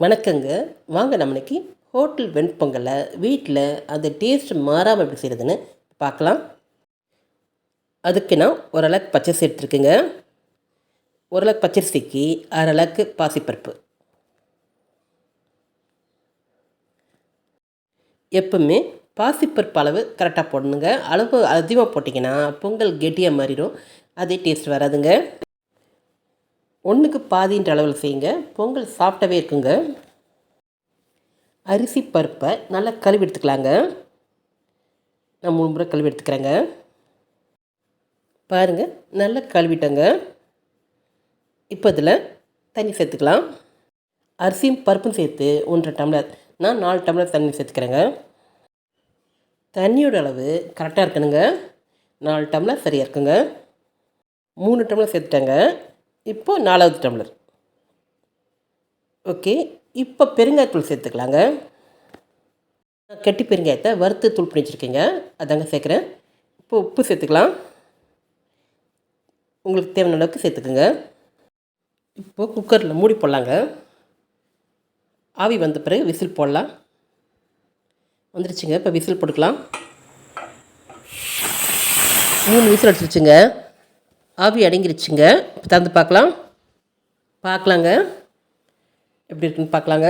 வணக்கங்க. வாங்க நம்ம இன்னைக்கு ஹோட்டல் வெண்பொங்கலை வீட்டில் அது டேஸ்ட் மாறாமல் எப்படி செய்கிறதுன்னு பார்க்கலாம். அதுக்கு நான் ஓரளவுக்கு பச்சரிசி எடுத்துருக்குங்க. ஓரளவுக்கு பச்சரிசிக்கு அரைளவுக்கு பாசிப்பருப்பு. எப்பவுமே பாசிப்பருப்பு அளவு கரெக்டாக போடணுங்க. அளவு அதிகமாக போட்டிங்கன்னா பொங்கல் கெட்டியாக மாறிடும். அதே டேஸ்ட் வராதுங்க. ஒன்றுக்கு பாதின்ற அளவில் செய்யுங்க. பொங்கல் சாப்பிட்டவே இருக்குங்க. அரிசி பருப்பை நல்லா கழுவி எடுத்துக்கலாங்க. நான் மூணு முறை கழுவி எடுத்துக்கிறேங்க. பாருங்கள் நல்லா கழுவிட்டேங்க. இப்போ இதில் தண்ணி சேர்த்துக்கலாம். அரிசியும் பருப்பும் சேர்த்து ஒன்றரை டம்ளர் நான் நாலு டம்ளர் தண்ணி சேர்த்துக்கிறேங்க. தண்ணியோட அளவு கரெக்டாக இருக்கணுங்க. நாலு டம்ளர் சரியாக இருக்குங்க. மூணு டம்ளர் சேர்த்துட்டேங்க. இப்போது நாலாவது டம்ளர். ஓகே இப்போ பெருங்காயத்தூள் சேர்த்துக்கலாங்க. நான் கெட்டி பெருங்காயத்தை வறுத்து தூள் பண்ணி வச்சுருக்கீங்க. அதாங்க சேர்க்குறேன். இப்போ உப்பு சேர்த்துக்கலாம். உங்களுக்கு தேவையான அளவுக்கு சேர்த்துக்குங்க. இப்போது குக்கரில் மூடி போடலாங்க. ஆவி வந்த பிறகு விசில் போடலாம். வந்துருச்சுங்க. இப்போ விசில் போட்டுக்கலாம். மூணு விசில் அடிச்சிருச்சுங்க ஆவி அடங்கிருச்சுங்க. இப்போ திறந்து பார்க்கலாம். பார்க்கலாங்க. எப்படி இருக்குன்னு பார்க்கலாங்க.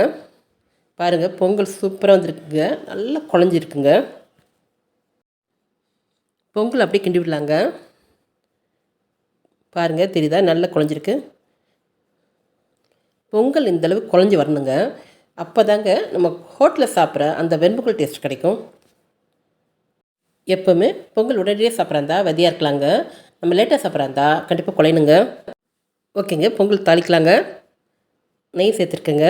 பாருங்கள் பொங்கல் சூப்பராக வந்துருக்குங்க. நல்லா குழஞ்சிருக்குங்க. பொங்கல் அப்படியே கிண்டி விடலாங்க. பாருங்கள் தெரியுதா? நல்லா குழஞ்சிருக்கு. பொங்கல் இந்தளவு குழஞ்சி வரணுங்க. அப்போ தாங்க நம்ம ஹோட்டலில் சாப்பிட்ற அந்த வெண்பொங்கல் டேஸ்ட் கிடைக்கும். எப்போவுமே பொங்கல் உடனடியே சாப்பிட்றா வதியாக இருக்கலாங்க. நம்ம லேட்டாக சாப்பிட்றா கண்டிப்பாக குழையணுங்க ஓகேங்க பொங்கல் தாளிக்கலாங்க. நெய் சேர்த்துருக்கேங்க.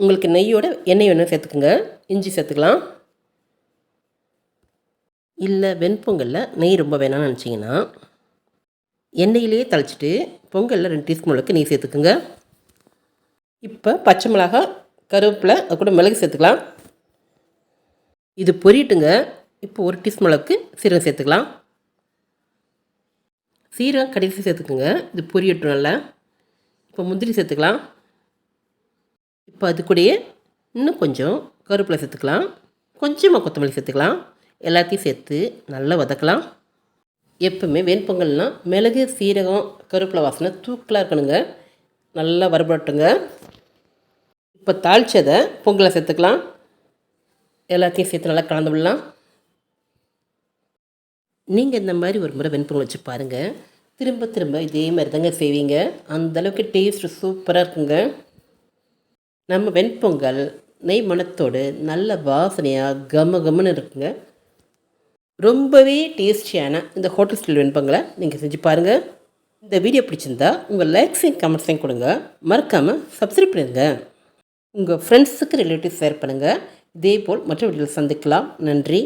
உங்களுக்கு நெய்யோட எண்ணெய் வேணும் சேர்த்துக்குங்க. இஞ்சி சேர்த்துக்கலாம். இல்லை வெண்பொங்கலில் நெய் ரொம்ப வேணாம்னு நினச்சிங்கன்னா எண்ணெயிலேயே தளிச்சிட்டு பொங்கலில் ரெண்டு டீஸ்பூன் அளவுக்கு நெய் சேர்த்துக்குங்க. இப்போ பச்சை மிளகா கருவேப்பிலை அது கூட மிளகு சேர்த்துக்கலாம். இது பொரியட்டுங்க. இப்போ ஒரு டீஸ்பூன் அளவுக்கு சீரகம் சேர்த்துக்கலாம். சீரகம் கடைசி சேர்த்துக்குங்க. இது பொரியட்டும் நல்லா. இப்போ முந்திரி சேர்த்துக்கலாம். இப்போ அது கூடயே இன்னும் கொஞ்சம் கருவேப்பிலை சேர்த்துக்கலாம். கொஞ்சமாக கொத்தமல்லி சேர்த்துக்கலாம். எல்லாத்தையும் சேர்த்து நல்லா வதக்கலாம். எப்பவுமே வெண்பொங்கல்னால் மிளகு சீரகம் கருவேப்பிலை வாசனை தூக்கலாக இருக்கணுங்க. நல்லா வரப்பட்டுங்க இப்போ தாளித்ததை பொங்கலை சேர்த்துக்கலாம். எல்லாத்தையும் சேர்த்து நல்லா கலந்து விடலாம். நீங்கள் இந்த மாதிரி ஒரு முறை வெண்பொங்கல் வச்சு பாருங்கள் திரும்ப திரும்ப இதே மாதிரி தாங்க செய்வீங்க. அந்தளவுக்கு டேஸ்ட்டு சூப்பராக இருக்குங்க. நம்ம வெண்பொங்கல் நெய் மணத்தோடு நல்ல வாசனையாக கம கமன்னு இருக்குங்க. ரொம்பவே டேஸ்டியான இந்த ஹோட்டல் ஸ்டைல் வெண்பொங்கலை நீங்கள் செஞ்சு பாருங்கள் இந்த வீடியோ பிடிச்சிருந்தா உங்கள் லைக்ஸையும் கமெண்ட்ஸையும் கொடுங்க. மறக்காமல் சப்ஸ்கிரைப் பண்ணுங்க உங்கள் ஃப்ரெண்ட்ஸுக்கு ரிலேட்டிவ் ஷேர் பண்ணுங்கள் இதே போல் மற்ற வீடியோவில் சந்திக்கலாம். நன்றி.